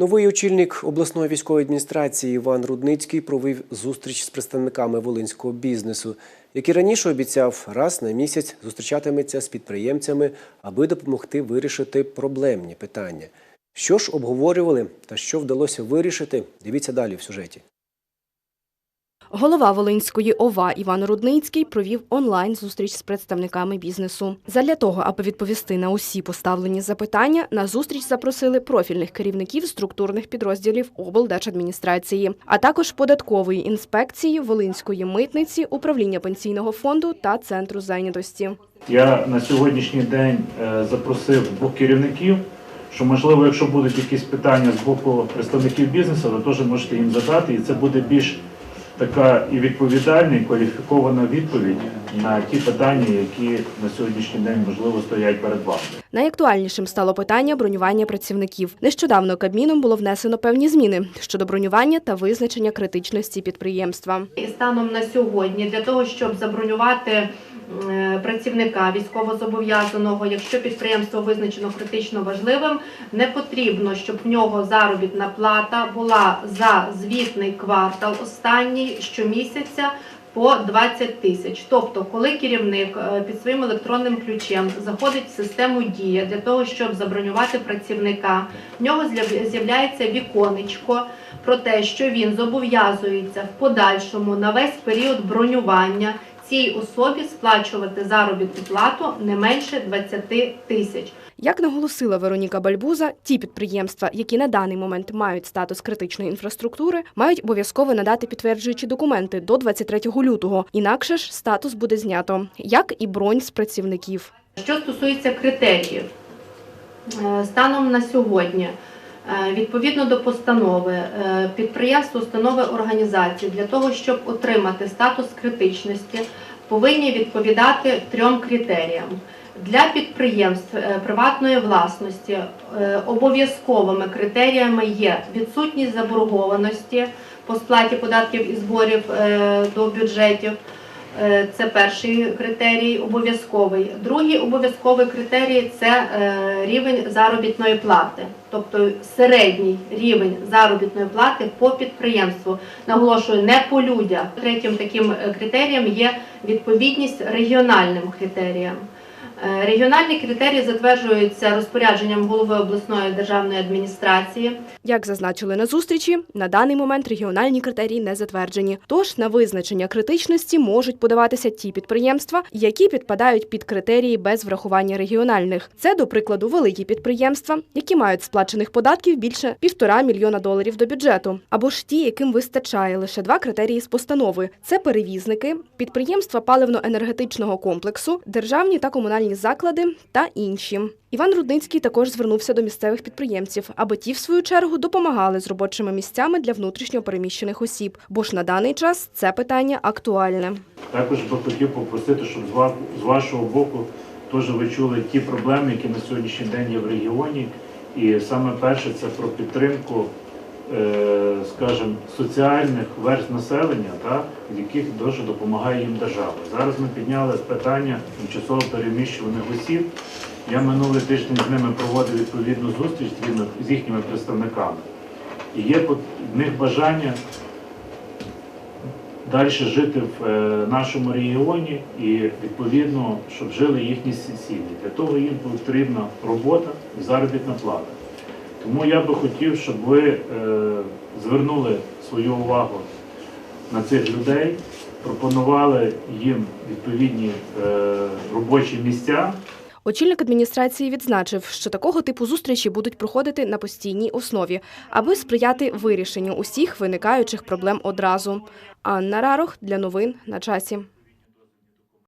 Новий очільник обласної військової адміністрації Іван Рудницький провів зустріч з представниками волинського бізнесу, який раніше обіцяв раз на місяць зустрічатиметься з підприємцями, аби допомогти вирішити проблемні питання. Що ж обговорювали та що вдалося вирішити, дивіться далі в сюжеті. Голова Волинської ОВА Іван Рудницький провів онлайн-зустріч з представниками бізнесу. Задля того, аби відповісти на усі поставлені запитання, на зустріч запросили профільних керівників структурних підрозділів облдержадміністрації, а також податкової інспекції, Волинської митниці, управління пенсійного фонду та центру зайнятості. Я на сьогоднішній день е, запросив двох керівників, що можливо, якщо будуть якісь питання з боку представників бізнесу, ви теж можете їм задати, і це буде більш така і відповідальна, і кваліфікована відповідь на ті питання, які на сьогоднішній день можливо стоять перед вами. Найактуальнішим стало питання бронювання працівників. Нещодавно Кабміном було внесено певні зміни щодо бронювання та визначення критичності підприємства. І станом на сьогодні для того, щоб забронювати працівника військовозобов'язаного, якщо підприємство визначено критично важливим, не потрібно, щоб в нього заробітна плата була за звітний квартал останній щомісяця. По 20 тисяч. Тобто, коли керівник е, під своїм електронним ключем заходить в систему дія для того, щоб забронювати працівника, в нього з'яв- з'являється віконечко про те, що він зобов'язується в подальшому на весь період бронювання цій особі сплачувати заробітну плату не менше 20 тисяч. Як наголосила Вероніка Бальбуза, ті підприємства, які на даний момент мають статус критичної інфраструктури, мають обов'язково надати підтверджуючі документи до 23 лютого. Інакше ж статус буде знято, як і бронь з працівників. Що стосується критеріїв, е, станом на сьогодні, відповідно до постанови, е, підприємство, установи організації для того, щоб отримати статус критичності, повинні відповідати трьом критеріям. Для підприємств е, приватної власності е, обов'язковими критеріями є відсутність заборгованості по сплаті податків і зборів е, до бюджетів. Е, Це перший критерій обов'язковий. Другий обов'язковий критерій це е, рівень заробітної плати, тобто середній рівень заробітної плати по підприємству. Наголошую, не по людях. Третім таким е, критерієм є відповідність регіональним критеріям. Е, Регіональні критерії затверджуються розпорядженням голови обласної державної адміністрації. Як зазначили на зустрічі, на даний момент регіональні критерії не затверджені. Тож на визначення критичності можуть подаватися ті підприємства, які підпадають під критерії без врахування регіональних. Це, до прикладу, великі підприємства, які мають сплачених податків більше півтора мільйона доларів до бюджету, або ж ті, яким вистачає лише два критерії з постанови: це перевізники, підприємства паливно-енергетичного комплексу, державні та комунальні заклади та інші. Іван Рудницький також звернувся до місцевих підприємців, аби ті, в свою чергу, допомагали з робочими місцями для внутрішньо переміщених осіб, бо ж на даний час це питання актуальне. Також би хотів попросити, щоб з ва- з вашого боку теж ви чули ті проблеми, які на сьогоднішній день є в регіоні. І саме перше це про підтримку, скажімо, соціальних верств населення, та, з яких дуже допомагає їм держава. Зараз ми підняли питання тимчасово переміщуваних осіб. Я минулий тиждень з ними проводив відповідну зустріч з їхніми- представниками. І є в них бажання далі жити в е, нашому регіоні і відповідно, щоб жили їхні сусіди. Для того їм потрібна робота і заробітна плата. Тому я би хотів, щоб ви е, звернули свою увагу на цих людей, пропонували їм відповідні е, робочі місця. Очільник адміністрації відзначив, що такого типу зустрічі будуть проходити на постійній основі, аби сприяти вирішенню усіх виникаючих проблем одразу. Анна Рарох для новин на часі.